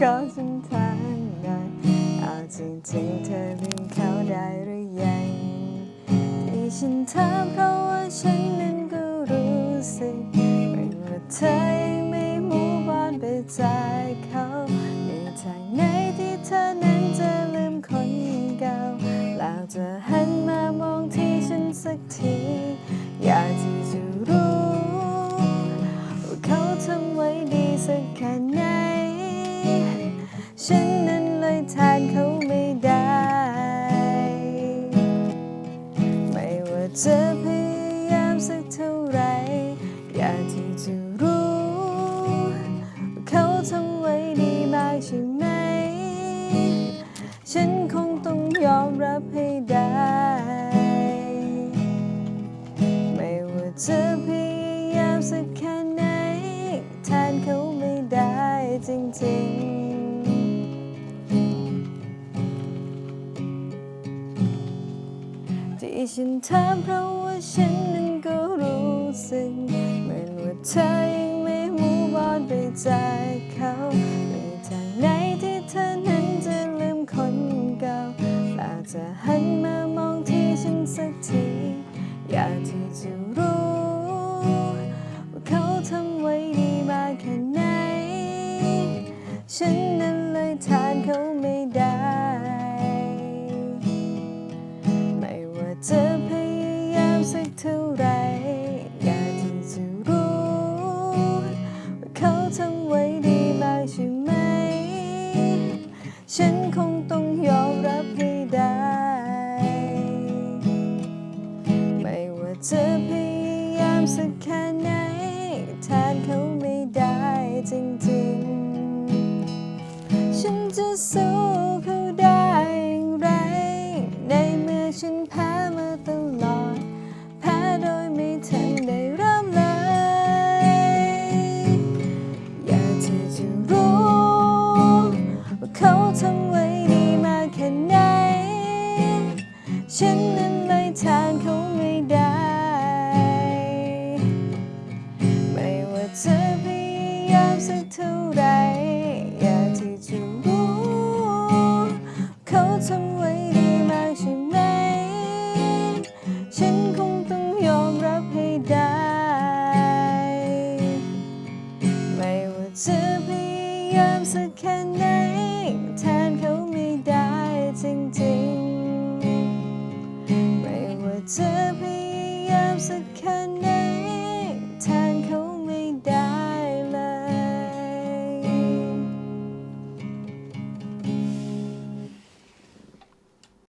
ก็ฉันทางหน่อยเอาจริงๆเธอเพิ่งเข้าได้หรือยังที่ฉันถามเพราะว่าฉันนั้นก็รู้สึกเป็นว่าเธอไม่มูบอนไปจาก ฉันนั้นเลยแทนเขาไม่ได้ ไม่ว่าจะพยายามสักเท่าไร อยากที่จะรู้ เขาทำไว้ดีมากใช่ไหม ฉันคงต้องยอมรับให้ได้ ไม่ว่าจะพยายามสักแค่ไหน แทนเขาไม่ได้จริงๆ ฉันถามเพราะว่าฉันนั้นก็รู้สึกเหมือนว่าเธอยังไม่มูบอนไปจากเขามีทางไหนที่เธอนั้นจะลืมคนเก่าแล้วจะหันมามองที่ฉันสักทีอยากที่จะรู้ ว่าเขาทำไว้ดีมากแค่ไหนฉัน ท่าไร อยากที่จะรู้ ว่าเขาทำไว้ดีมากใช่ไหม ฉันคงต้องยอมรับให้ได้ ไม่ว่าจะพยายามสักแค่ไหนแทนเขาไม่ได้จริงๆ ฉันจะสู้ นั้ ริงๆ